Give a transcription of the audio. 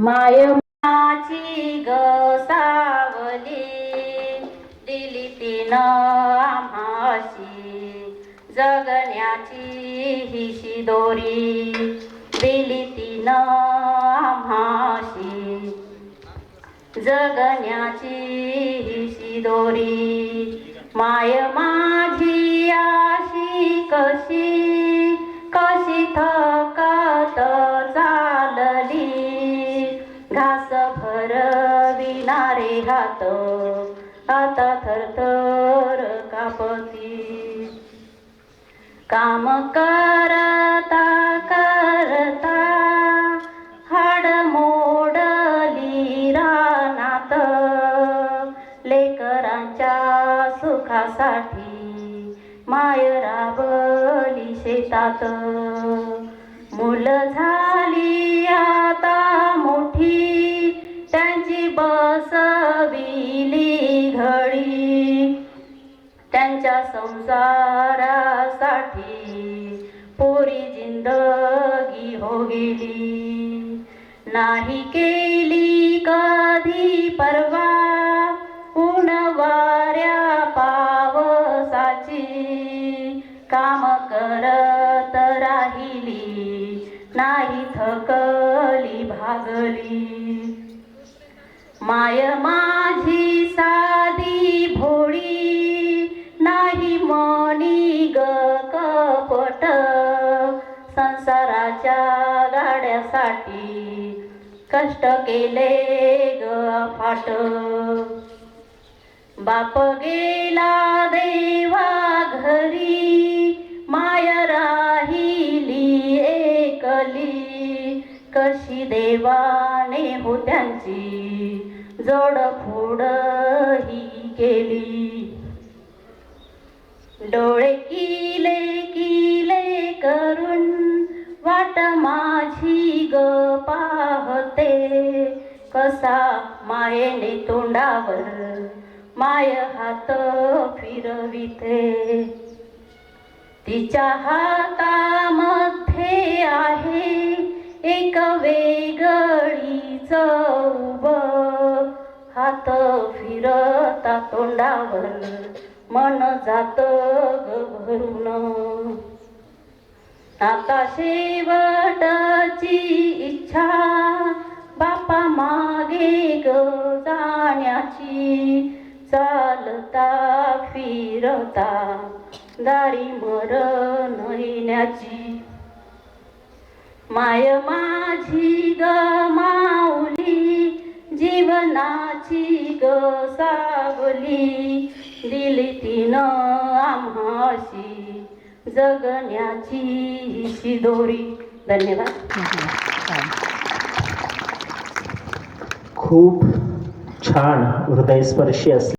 मायमाची ग सावली दिली तिनं आम्हाशी. जगण्याची हिशी दोरी दिली तिनं आम्हाशी. जगण्याची हिशी दोरी माय माझी आशी कशी कशी थ घास हात आता थरथर कापती. काम करता करता हाड मोडली रानात लेकरांच्या सुखासाठी माय राबली शेतात. मुलं झाली संसारासाठी पुरी जिंदगी हो गेली. नाही केली कधी परवा ऊन वाऱ्या पावसाची. काम करत राहिली नाही थकली भागली. माय माझी गाड्यासाठी कष्ट केले ग फाट बाप गेला देवा घरी माया राहिली एकली. कशी देवाने हो त्यांची जोड फोड ही केली. डोळे किले किले करून वाट माझी ग पाहते. कसा मायेने तोंडावर माय हात फिरविते. तिच्या हातामध्ये आहे एक वेगळी चौब. हात फिरता तोंडावर मन जात भरून आता शेवटची मागे ग जाण्याची चालता फिरता दारी मरण येण्याची. माय माझी ग माऊली जीवनाची ग सावली दिली तिनं आम्हाशी जगण्याची शिदोरी धन्यवाद. खूप छान हृदयस्पर्शी असले.